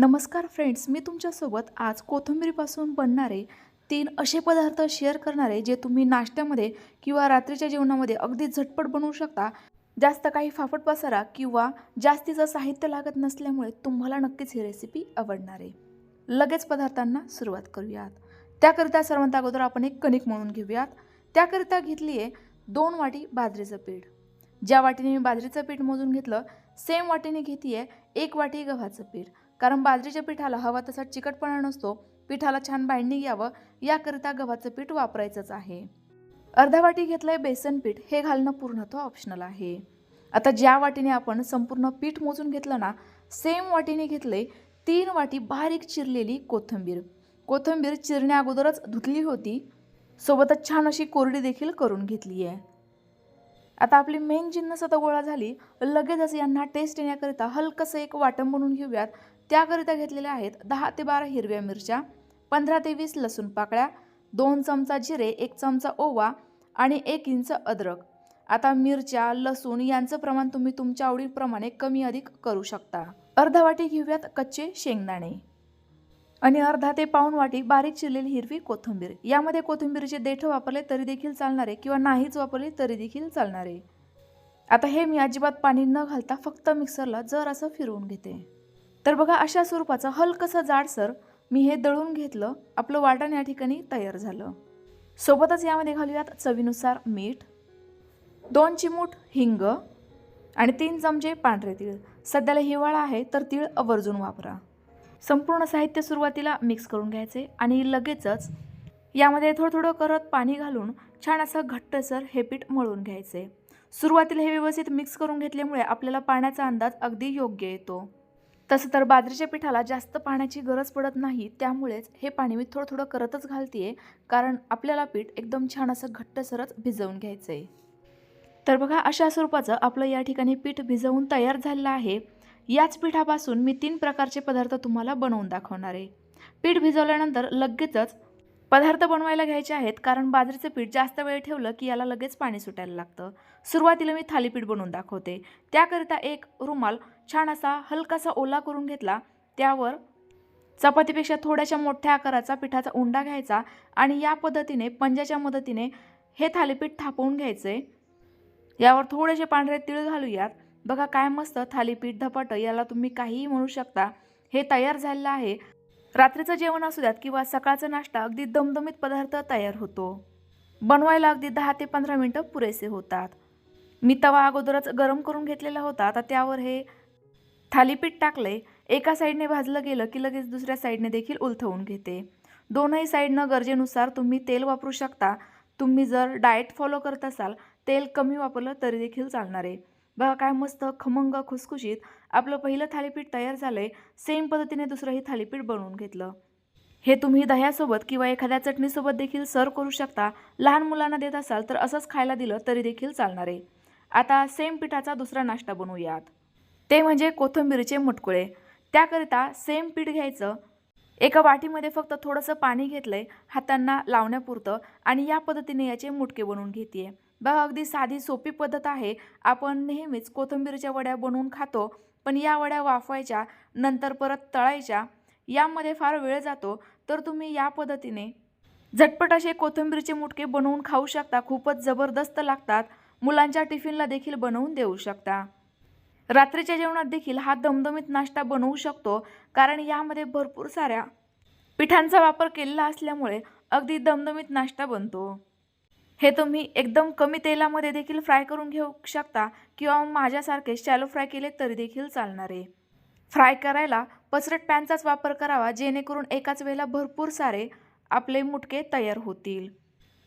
नमस्कार फ्रेंड्स मी तुमच्यासोबत आज कोथिंबीरीपासून बनणारे तीन असे पदार्थ शेअर करणारे जे तुम्ही नाश्त्यामध्ये किंवा रात्रीच्या जेवणामध्ये अगदी झटपट बनवू शकता. जास्त काही फाफट पसारा किंवा जास्तीचं साहित्य लागत नसल्यामुळे तुम्हाला नक्कीच ही रेसिपी आवडणार. आहे लगेच पदार्थांना सुरुवात करूयात. त्याकरिता सर्वांत अगोदर आपण एक कणिक म्हणून घेऊयात. त्याकरिता घेतली आहे दोन वाटी बाजरीचं पीठ. ज्या वाटीने मी बाजरीचं पीठ मोजून घेतलं सेम वाटीने घेते आहे एक वाटी गव्हाचं पीठ. कारण बाजरीच्या पिठाला हवा तसा चिकटपणा नसतो पिठाला छान बाइंडिंग यावं याकरिता गव्हाचं पीठ वापरायचंच आहे. अर्धा वाटी घेतलंय बेसन पीठ हे घालणं पूर्णत्व ऑप्शनल आहे. आता ज्या वाटीने आपण संपूर्ण पीठ मोजून घेतलं ना सेम वाटीने घेतले तीन वाटी बारीक चिरलेली कोथिंबीर. कोथिंबीर चिरण्या अगोदरच धुतली होती सोबतच छान अशी कोरडी देखील करून घेतली आहे आता आपली मेन जिन्नस आता गोळा झाली लगेचच यांना टेस्ट येण्याकरिता हलकंसं एक वाटण बनवून घेऊयात. त्याकरिता घेतलेल्या आहेत दहा ते बारा हिरव्या मिरच्या पंधरा ते वीस लसूण पाकळ्या दोन चमचा जिरे एक चमचा ओवा आणि एक इंच अद्रक. आता मिरच्या लसूण यांचं प्रमाण तुम्ही तुमच्या आवडीप्रमाणे कमी अधिक करू शकता. अर्धा वाटी घेऊयात कच्चे शेंगदाणे. आणि अर्धा ते पाऊण वाटी बारीक चिरलेली हिरवी कोथिंबीर. यामध्ये कोथिंबीरचे देठ वापरले तरी देखील चालणारे किंवा नाहीच वापरले तरी देखील चालणारे. आता हे मी अजिबात पाणी न घालता फक्त मिक्सरला जर असं फिरवून घेते. तर बघा अशा स्वरूपाचं हलकसं जाडसर मी हे दळून घेतलं. आपलं वाटण या ठिकाणी तयार झालं. सोबतच यामध्ये घालूयात चवीनुसार मीठ दोन चिमूट हिंग आणि तीन चमचे पांढरे तीळ. सध्याला हिवाळा आहे तर तीळ आवर्जून वापरा. संपूर्ण साहित्य सुरुवातीला मिक्स करून घ्यायचे आणि लगेचच यामध्ये थोडं थोडं करत पाणी घालून छान असं घट्टसर हे पीठ मळून घ्यायचे. सुरुवातीला हे व्यवस्थित मिक्स करून घेतल्यामुळे आपल्याला पाण्याचा अंदाज अगदी योग्य येतो. तसं तर बाजरीच्या पिठाला जास्त पाण्याची गरज पडत नाही त्यामुळेच हे पाणी मी थोडं थोडं करतच घालते कारण आपल्याला पीठ एकदम छान असं घट्टसरच भिजवून घ्यायचं आहे तर बघा अशा स्वरूपाचं आपलं या ठिकाणी पीठ भिजवून तयार झालेलं आहे. याच पिठापासून मी तीन प्रकारचे पदार्थ तुम्हाला बनवून दाखवणार आहे. पीठ भिजवल्यानंतर लगेचच पदार्थ बनवायला घ्यायचे आहेत कारण बाजरीचं पीठ जास्त वेळ ठेवलं की याला लगेच पाणी सुटायला लागतं. सुरुवातीला मी थालीपीठ बनवून दाखवते. त्याकरिता एक रुमाल छान असा हलकासा ओला करून घेतला. त्यावर चपातीपेक्षा थोड्याशा मोठ्या आकाराचा पिठाचा उंडा घ्यायचा आणि या पद्धतीने पंजाच्या मदतीने हे थालीपीठ थापवून घ्यायचे. यावर थोडेसे पांढरे तीळ घालूयात. बघा काय मस्त थालीपीठ धपाटं याला तुम्ही काहीही म्हणू शकता. हे तयार झालेलं आहे. रात्रीचं जेवण असू द्यात किंवा सकाळचा नाश्ता अगदी दमदमीत पदार्थ तयार होतो. बनवायला अगदी दहा ते पंधरा मिनटं पुरेसे होतात. मी तवा अगोदरच गरम करून घेतलेला होता. आता त्यावर हे थालीपीठ टाकले. एका साईडने भाजलं गेलं की लगेच दुसऱ्या साईडने देखील उलथवून घेते. दोनही साईडनं गरजेनुसार तुम्ही तेल वापरू शकता. तुम्ही जर डाएट फॉलो करत असाल तेल कमी वापरलं तरी देखील चालणार. आहे बघा काय मस्त खमंग खुसखुशीत आपलं पहिलं थालीपीठ तयार झालंय. सेम पद्धतीने दुसरंही थालीपीठ बनवून घेतलं. हे तुम्ही दह्यासोबत किंवा एखाद्या चटणीसोबत देखील सर्व करू शकता. लहान मुलांना देत असाल तर असंच खायला दिलं तरी देखील चालणार. आहे आता सेम पिठाचा दुसरा नाश्ता बनवूयात. ते म्हणजे कोथिंबीरीचे मुटकुळे. त्याकरिता सेम पीठ घ्यायचं. एका वाटीमध्ये फक्त थोडंसं पाणी घेतलंय हातांना लावण्यापुरतं आणि या पद्धतीने याचे मुटके बनवून घेते बघा अगदी साधी सोपी पद्धत आहे. आपण नेहमीच कोथिंबीरच्या वड्या बनवून खातो पण या वड्या वाफवायच्या नंतर परत तळायच्या यामध्ये फार वेळ जातो. तर तुम्ही या पद्धतीने झटपट असे कोथिंबीरचे मुटके बनवून खाऊ शकता. खूपच जबरदस्त लागतात. मुलांच्या टिफिनला देखील बनवून देऊ शकता. रात्रीच्या जेवणात देखील हा दमदमीत नाश्ता बनवू शकतो कारण यामध्ये भरपूर साऱ्या पिठांचा वापर केलेला असल्यामुळे अगदी दमदमीत नाश्ता बनतो. हे तुम्ही एकदम कमी तेलामध्ये देखील फ्राय करून घेऊ शकता किंवा माझ्यासारखे शॅलो फ्राय केले तरी देखील चालणार. आहे फ्राय करायला पसरट पॅनचाच वापर करावा जेणेकरून एकाच वेळेला भरपूर सारे आपले मुटके तयार होतील.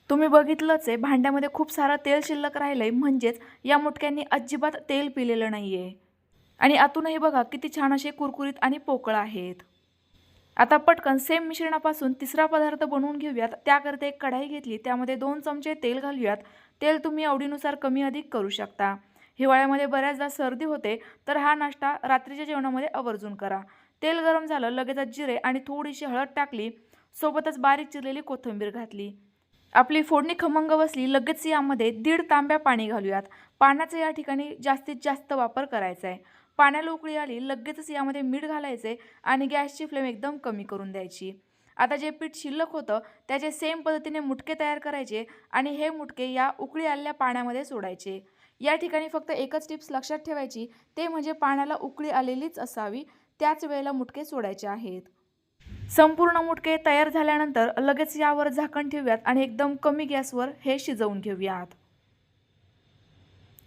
तुम्ही बघितलंच आहे भांड्यामध्ये खूप सारं तेल शिल्लक राहिलं आहे म्हणजेच या मुटक्यांनी अजिबात तेल पिलेलं नाही आहे आणि आतूनही बघा किती छान असे कुरकुरीत आणि पोकळ आहेत. आता पटकन सेम मिश्रणापासून तिसरा पदार्थ बनवून घेऊयात. त्याकरता एक कढाई घेतली. त्यामध्ये दोन चमचे तेल घालूयात. तेल तुम्ही आवडीनुसार कमी अधिक करू शकता. हिवाळ्यामध्ये बऱ्याचदा सर्दी होते तर हा नाश्ता रात्रीच्या जेवणामध्ये आवर्जून करा. तेल गरम झालं लगेचच जिरे आणि थोडीशी हळद टाकली. सोबतच बारीक चिरलेली कोथिंबीर घातली. आपली फोडणी खमंग बसली लगेच यामध्ये दीड तांब्या पाणी घालूयात. पाण्याचा या ठिकाणी जास्तीत जास्त वापर करायचा आहे पाण्याला उकळी आली लगेचच यामध्ये मीठ घालायचे आणि गॅसची फ्लेम एकदम कमी करून द्यायची. आता जे पीठ शिल्लक होतं त्याचे सेम पद्धतीने मुटके तयार करायचे आणि हे मुटके या उकळी आलेल्या पाण्यामध्ये सोडायचे. या ठिकाणी फक्त एकच टिप्स लक्षात ठेवायची ते म्हणजे पाण्याला उकळी आलेलीच असावी त्याच वेळेला मुटके सोडायचे आहेत. संपूर्ण मुटके तयार झाल्यानंतर लगेच यावर झाकण ठेवूयात आणि एकदम कमी गॅसवर हे शिजवून घेऊयात.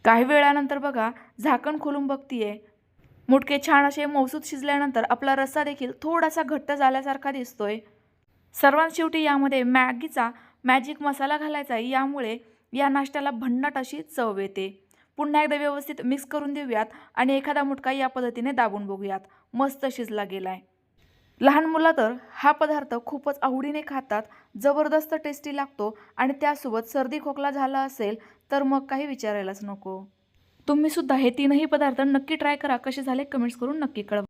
काही वेळानंतर बघा झाकण खोलून बघतीये. मुटके छान असे मौसूद शिजल्यानंतर आपला रस्सा देखील थोडासा घट्ट झाल्यासारखा दिसतोय. सर्वात शेवटी यामध्ये मॅगीचा मॅजिक मसाला घालायचा आहे. यामुळे या नाश्त्याला भन्नाट अशी चव येते. पुन्हा एकदा व्यवस्थित मिक्स करून देऊयात आणि एखादा मुटका या पद्धतीने दाबून बघूयात. मस्त शिजला गेलाय. लहान मुलं तर हा पदार्थ खूपच आवडीने खातात जबरदस्त टेस्टी लागतो आणि त्यासोबत सर्दी खोकला झाला असेल तर मग काही विचारायलाच नको. तुम्ही सुद्धा हे तीनही पदार्थ नक्की ट्राय करा. कसे झाले कमेंट्स करून नक्की कळवा.